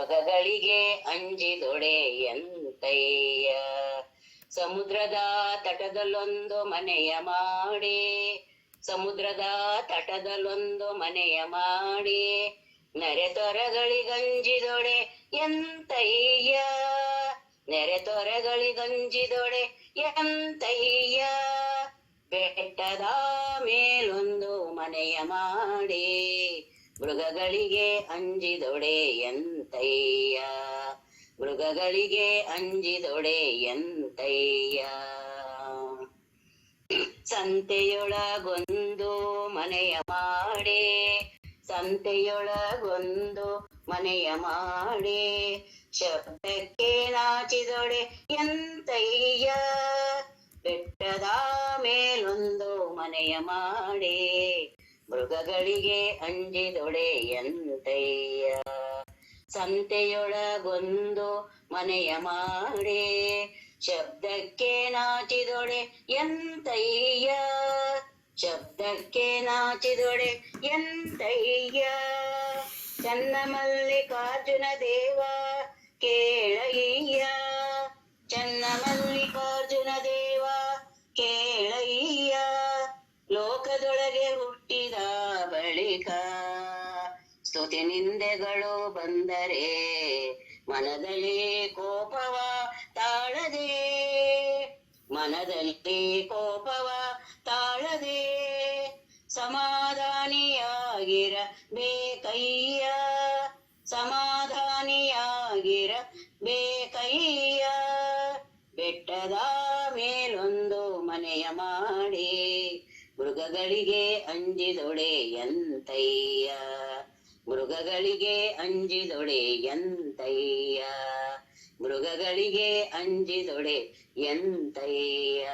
ಮೃಗಗಳಿಗೆ ಅಂಜಿದೊಡೆ ಎಂತಯ್ಯ ಸಮುದ್ರದ ತಟದಲ್ಲೊಂದು ಮನೆಯ ಮಾಡಿ, ಸಮುದ್ರದ ತಟದಲ್ಲೊಂದು ಮನೆಯ ಮಾಡಿ ನೆರೆತೊರೆಗಳಿಗಂಜಿದೊಡೆ ಎಂತಯ್ಯ ನೆರೆತೊರೆಗಳಿಗಂಜಿದೊಡೆ ಎಂತಯ್ಯ ಬೆಟ್ಟದ ಮೇಲೊಂದು ಮನೆಯ ಮಾಡಿ ಮೃಗಗಳಿಗೆ ಅಂಜಿದೊಡೆ ಎಂತಯ್ಯ? ಮೃಗಗಳಿಗೆ ಅಂಜಿದೊಡೆ ಎಂತಯ್ಯ? ಸಂತೆಯೊಳಗೊಂದು ಮನೆಯ ಮಾಡಿ, ಸಂತೆಯೊಳಗೊಂದು ಮನೆಯ ಮಾಡಿ, ಶಬ್ದಕ್ಕೆ ನಾಚಿದೊಡೆ ಎಂತಯ್ಯ? ಬೆಟ್ಟದ ಮೇಲೊಂದು ಮನೆಯ ಮಾಡಿ. ಮೃಗಗಳಿಗೆ ಅಂಜಿದೊಡೆ ಎಂತಯ್ಯ ಸಂತೆಯೊಳಗೊಂದು ಮನೆಯ ಮಾಡಿ, ಶಬ್ದಕ್ಕೆ ನಾಚಿದೊಡೆ ಎಂತಯ್ಯ ಶಬ್ದಕ್ಕೆ ನಾಚಿದೊಡೆ ಎಂತಯ್ಯ ಚನ್ನ ಮಲ್ಲಿಕಾರ್ಜುನ ದೇವ ಕೇಳಯ್ಯ, ಚನ್ನ ಮಲ್ಲಿಕಾರ್ಜುನ ದೇವ ಕೇಳಯ್ಯ. ಲೋಕದೊಳಗೆ ಹುಟ್ಟಿದ ಬಳಿಕ ಸ್ತುತಿ ನಿಂದೆಗಳು ಬಂದರೆ ಮನದಲ್ಲಿ ಕೋಪವ ತಾಳದೆ. ಮನದಲ್ಲಿ ಕೋಪವ ತಾಳದೆ. ಸಮಾಧಾನಿಯಾಗಿರ ಬೇಕಯ್ಯ ಸಮಾಧಾನಿಯಾಗಿರ ಬೇಕಯ್ಯ. ಬೆಟ್ಟದ ಮೇಲೊಂದು ಮನೆಯ ಮಾಡಿ ಮೃಗಗಳಿಗೆ ಅಂಜಿದೊಡೆ ಎಂತಯ್ಯ? ಮೃಗಗಳಿಗೆ ಅಂಜಿದೊಡೆ ಎಂತಯ್ಯ? ಮೃಗಗಳಿಗೆ ಅಂಜಿದೊಡೆ ಎಂತಯ್ಯ?